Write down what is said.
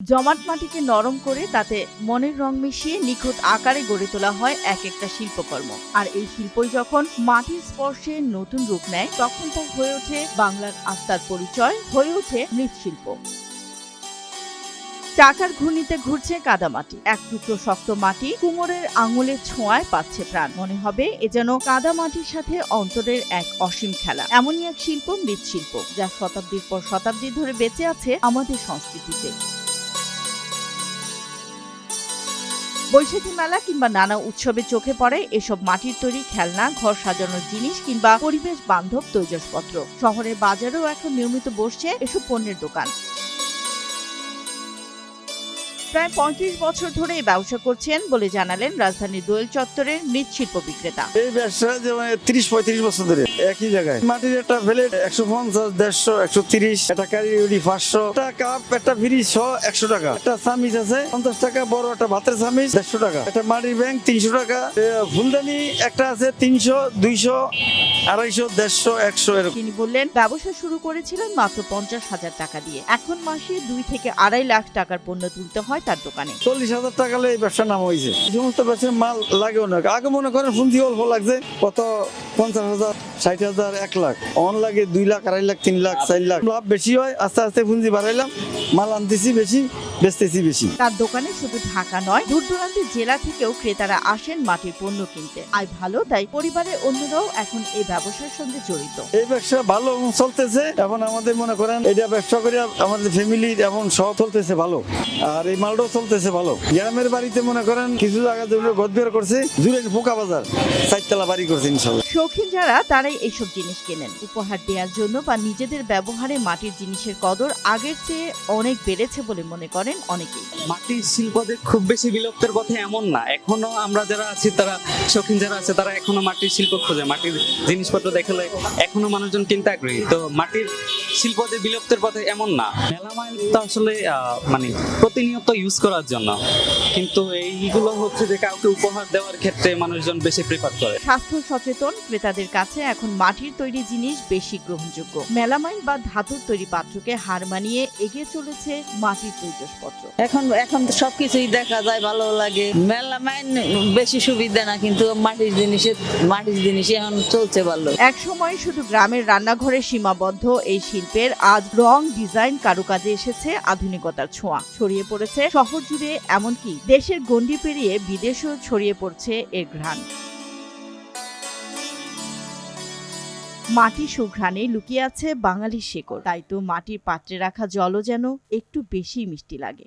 জমাট মাটিকে নরম করে তাতে মনের রং মিশিয়ে নিখুঁত আকারে গড়ে তোলা হয় এক একটা শিল্পকর্ম। আর এই শিল্পই যখন মাটির স্পর্শে নতুন রূপ নেয়, তখন তা হয়ে ওঠে বাংলার আত্মার পরিচয়, হয়ে ওঠে মৃৎশিল্প। চাকার ঘূর্ণিতে ঘুরছে কাদামাটি এক টুকরো শক্ত মাটি কুমোরের আঙুলের ছোঁয়ায় পাচ্ছে প্রাণ। মনে হবে এ যেন কাদামাটির সাথে অন্তরের এক অসীম খেলা। এমনই এক শিল্প, মৃৎশিল্প, যা শতাব্দীর পর শতাব্দী ধরে বেঁচে আছে আমাদের সংস্কৃতিতে। বৈশাখী মেলা কিংবা নানা উৎসবে চোখে পড়ে, এসব মাটির তৈরি খেলনা, ঘর সাজানোর জিনিস কিংবা পরিবেশ বান্ধব তৈজসপত্র। শহরের বাজারেও এখন নিয়মিত বসছে এসব পণ্যের দোকান। প্রায় পঁয়ত্রিশ বছর ধরে এই ব্যবসা করছেন বলে জানালেন রাজধানীর দোয়েল চত্বরের মৃৎশিল্প বিক্রেতা। এই ব্যবসা যে মানে তিরিশ পঁয়ত্রিশ বছর ধরে একই জায়গায়। মাটির একটা প্লেট একশো পঞ্চাশ দেড়শো একশো তিরিশ একটা কারি পাঁচশো একটা কাপ একটা ফ্রিজ ছ একশো টাকা। একটা চামিচ আছে পঞ্চাশ টাকা বড় একটা ভাতের চামিচ দেড়শো টাকা। একটা মাটির ব্যাংক তিনশো টাকা। ফুলদানি একটা আছে তিনশো দুইশো আড়াইশো দেড়শো একশো এরকম। তিনি বললেন ব্যবসা শুরু করেছিলেন মাত্র পঞ্চাশ হাজার টাকা দিয়ে। এখন মাসে দুই থেকে আড়াই লাখ টাকার পণ্য তুলতে হয়। তার দোকানে। চল্লিশ হাজার টাকা এই ব্যবসার নাম হয়েছে সমস্ত ব্যবসার মাল লাগেও না। আগে মনে করেন ফুন্দি অল্প লাগছে কত পঞ্চাশ হাজার ষাট হাজার এক লাখ। অন লাগে দুই লাখ আড়াই লাখ তিন লাখ চার লাখ। লাভ বেশি হয় আস্তে আস্তে পুঁজি বাড়াইলাম মাল আনতেছি বেশি বেচতেছি বেশি। তার দোকানে শুধু ঢাকা নয় দূর দূরান্তের জেলা থেকেও ক্রেতারা আসেন মাটির পণ্য কিনতে। আয় ভালো তাই পরিবারের অন্যরাও এখন এই ব্যবসার সঙ্গে জড়িত। এই ব্যবসা ভালো চলতেছে। এখন আমাদের মনে করেন এটা ব্যবসা করে আমাদের ফ্যামিলির এখন সব চলতেছে ভালো। আর এই মালটাও চলতেছে ভালো। গ্রামের বাড়িতে মনে করেন কিছু জায়গা যেগুলো গদ বের করছে জুড়ে পোকা বাজার চারতলা বাড়ি করছে ইনশাল্লাহ। শৌখিন যারা তারাই এইসব জিনিস কেনেন। উপহার দেওয়ার জন্য বা নিজেদের ব্যবহারে মাটির জিনিসের কদর আগের চেয়ে অনেক বেড়েছে বলে মনে করেন অনেকেই। মাটির শিল্প যে খুব বেশি বিলুপ্তের পথে এমন না। এখনও আমরা যারা আছি তারা শৌখিন যারা আছে তারা এখনও মাটির শিল্প খোঁজে। মাটির জিনিসপত্র দেখলে এখনও মানুষজন কিনতে আগ্রহী। তো মাটির শিল্প যে বিলুপ্তের পথে এমন না। মেলামাইন তো আসলে মানে প্রতিনিয়ত ইউজ করার জন্য। কিন্তু এইগুলো হচ্ছে যে কাউকে উপহার দেওয়ার ক্ষেত্রে মানুষজন বেশি প্রেফার করে। স্বাস্থ্য সচেতন ক্রেতাদের কাছে এখন মাটির তৈরি জিনিস বেশি গ্রহণযোগ্য। মেলামাইন বা ধাতুর তৈরি পাত্রকে হার মানিয়ে এগিয়ে চলেছে মাটির তৈজসপত্র। এখন এখন তো সবকিছুই দেখা যায় ভালো লাগে। মেলা মাইন বেশি সুবিধা না কিন্তু মাটির জিনিসে মাটির জিনিস এখন চলছে ভালো। এক সময় শুধু গ্রামের রান্নাঘরে সীমাবদ্ধ এই শিল্পের আজ রং ডিজাইন কারুকাজে এসেছে আধুনিকতার ছোঁয়া। ছড়িয়ে পড়েছে শহর জুড়ে, এমনকি দেশের গণ্ডি পেরিয়ে বিদেশেও ছড়িয়ে পড়ছে এর ঘ্রাণ। মাটি সুঘ্রাণে লুকিয়ে আছে বাঙালির শেকড়। তাই তো মাটির পাত্রে রাখা জলও যেন একটু বেশি মিষ্টি লাগে।